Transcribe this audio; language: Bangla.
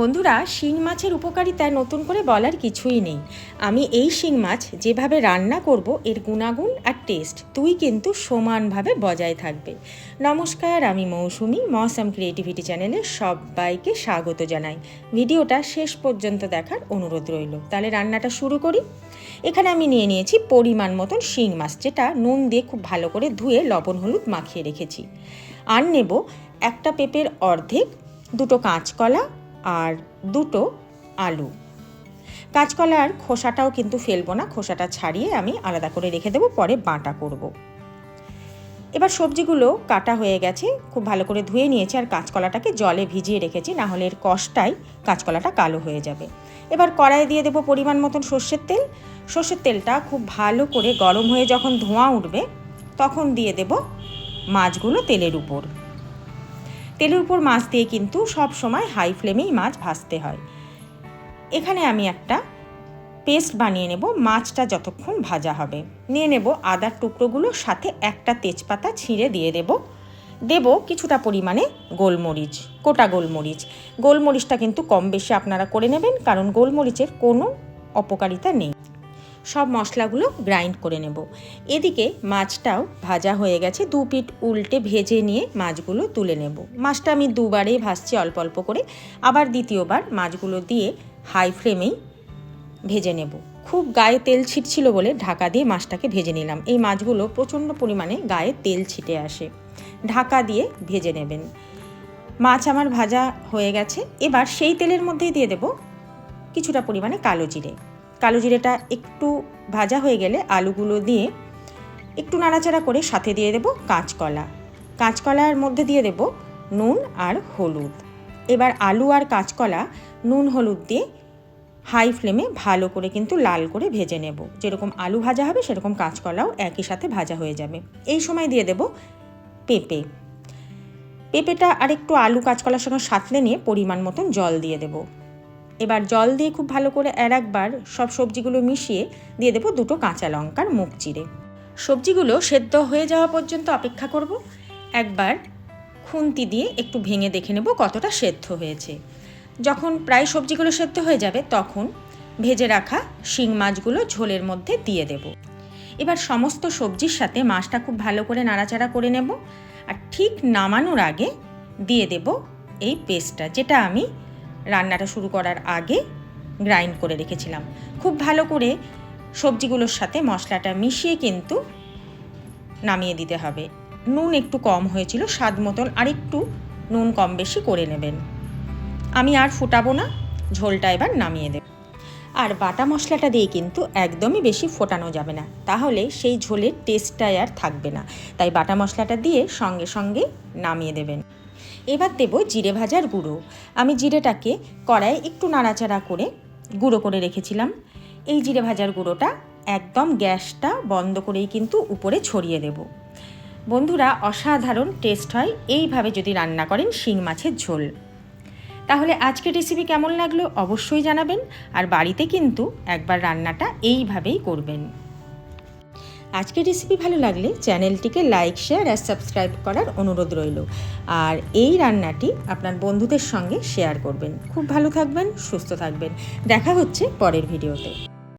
বন্ধুরা, শিং মাছের উপকারিতা নতুন করে বলার কিছুই নেই। আমি এই শিং মাছ যেভাবে রান্না করব, এর গুণাগুণ আর টেস্ট তুই কিন্তু সমানভাবে বজায় থাকবে। নমস্কার, আমি মৌসুমি, মৌসাম ক্রিয়েটিভিটি চ্যানেলে সবাইকে স্বাগত জানাই। ভিডিওটা শেষ পর্যন্ত দেখার অনুরোধ রইল। তাহলে রান্নাটা শুরু করি। এখানে আমি নিয়ে নিয়েছি পরিমাণ মতন শিং মাছ, যেটা নুন দিয়ে খুব ভালো করে ধুয়ে লবণ, হলুদ মাখিয়ে রেখেছি। আর নেব একটা পেঁপের অর্ধেক, দুটো কাঁচকলা আর দুটো আলু। কাঁচকলার খোসাটাও কিন্তু ফেলব না, খোসাটা ছাড়িয়ে আমি আলাদা করে রেখে দেবো, পরে বাঁটা করব। এবার সবজিগুলো কাটা হয়ে গেছে, খুব ভালো করে ধুয়ে নিয়েছি, আর কাঁচকলাটাকে জলে ভিজিয়ে রেখেছি, না হলে এর কষটাই কাঁচকলাটা কালো হয়ে যাবে। এবার কড়াইয়ে দিয়ে দেবো পরিমাণ মতন সর্ষের তেল। সর্ষের তেলটা খুব ভালো করে গরম হয়ে যখন ধোঁয়া উঠবে, তখন দিয়ে দেব মাছগুলো তেলের উপর। তেলের উপর মাছ দিয়ে কিন্তু সব সময় হাই ফ্লেমেই মাছ ভাজতে হয়। এখানে আমি একটা পেস্ট বানিয়ে নেব, মাছটা যতক্ষণ ভাজা হবে। নিয়ে নেব আদার টুকরোগুলো, সাথে একটা তেজপাতা ছিঁড়ে দিয়ে দেব। দেব কিছুটা পরিমাণে গোলমরিচ, গোটা গোলমরিচ। গোলমরিচটা কিন্তু কম বেশি আপনারা করে নেবেন, কারণ গোলমরিচের কোনো অপকারিতা নেই। সব মশলাগুলো গ্রাইন্ড করে নেব। এদিকে মাছটাও ভাজা হয়ে গেছে, দু পিঠ উল্টে ভেজে নিয়ে মাছগুলো তুলে নেব। মাছটা আমি দুবারেই ভাজছি অল্প অল্প করে, আবার দ্বিতীয়বার মাছগুলো দিয়ে হাই ফ্লেমেই ভেজে নেব। খুব গায়ে তেল ছিটছিল বলে ঢাকা দিয়ে মাছটাকে ভেজে নিলাম। এই মাছগুলো প্রচণ্ড পরিমাণে গায়ে তেল ছিটে আসে। ঢাকা দিয়ে ভেজে নেবেন। মাছ আমার ভাজা হয়ে গেছে। এবার সেই তেলের মধ্যেই দিয়ে দেব কিছুটা পরিমাণে কালো জিরে। কালো জিরেটা একটু ভাজা হয়ে গেলে আলুগুলো দিয়ে একটু নাড়াচাড়া করে সাথে দিয়ে দেব কাঁচকলা। কাঁচকলার মধ্যে দিয়ে দেব নুন আর হলুদ। এবার আলু আর কাঁচকলা নুন হলুদ দিয়ে হাই ফ্লেমে ভালো করে কিন্তু লাল করে ভেজে নেব। যেরকম আলু ভাজা হবে, সেরকম কাঁচকলাও একই সাথে ভাজা হয়ে যাবে। এই সময় দিয়ে দেব পেঁপে। পেঁপেটা আর একটু আলু কাঁচকলার সঙ্গে সাঁতলে নিয়ে পরিমাণ মতন জল দিয়ে দেবো। এবার জল দিয়ে খুব ভালো করে আর একবার সব সবজিগুলো মিশিয়ে দিয়ে দেবো দুটো কাঁচা লঙ্কার মুখ চিড়ে সবজিগুলো সেদ্ধ হয়ে যাওয়া পর্যন্ত অপেক্ষা করব। একবার খুন্তি দিয়ে একটু ভেঙে দেখে নেব কতটা সেদ্ধ হয়েছে। যখন প্রায় সবজিগুলো সেদ্ধ হয়ে যাবে তখন ভেজে রাখা শিং মাছগুলো ঝোলের মধ্যে দিয়ে দেব। এবার সমস্ত সবজির সাথে মাছটা খুব ভালো করে নাড়াচাড়া করে নেব। আর ঠিক নামানোর আগে দিয়ে দেব এই পেস্টটা, যেটা আমি রান্নাটা শুরু করার আগে গ্রাইন্ড করে রেখেছিলাম। খুব ভালো করে সবজিগুলোর সাথে মশলাটা মিশিয়ে কিন্তু নামিয়ে দিতে হবে। নুন একটু কম হয়েছিল, স্বাদ মতন আর একটু নুন কম বেশি করে নেবেন। আমি আর ফুটাবো না, ঝোলটা এবার নামিয়ে দেব। আর বাটা মশলাটা দিয়ে কিন্তু একদমই বেশি ফোটানো যাবে না, তাহলে সেই ঝোলের টেস্টটাই আর থাকবে না। তাই বাটা মশলাটা দিয়ে সঙ্গে সঙ্গে নামিয়ে দেবেন। এবার দেব জিরে ভাজার গুঁড়ো। আমি জিরেটাকে কড়াই একটু নাড়াচাড়া করে গুঁড়ো করে রেখেছিলাম। এই জিরে ভাজার গুঁড়োটা একদম গ্যাসটা বন্ধ করেই কিন্তু উপরে ছড়িয়ে দেব। বন্ধুরা, অসাধারণ টেস্ট হয়। এইভাবে যদি রান্না করেন শিং মাছের ঝোল। তাহলে আজকের রেসিপি কেমন লাগল অবশ্যই জানাবেন। আর বাড়িতে কিন্তু একবার রান্নাটা এইভাবেই করবেন। আজকের রেসিপি ভালো লাগলে চ্যানেলটিকে লাইক শেয়ার আর সাবস্ক্রাইব করার অনুরোধ রইল। আর এই রান্নাটি আপনার বন্ধুদের সঙ্গে শেয়ার করবেন। খুব ভালো থাকবেন, সুস্থ থাকবেন। দেখা হচ্ছে পরের ভিডিওতে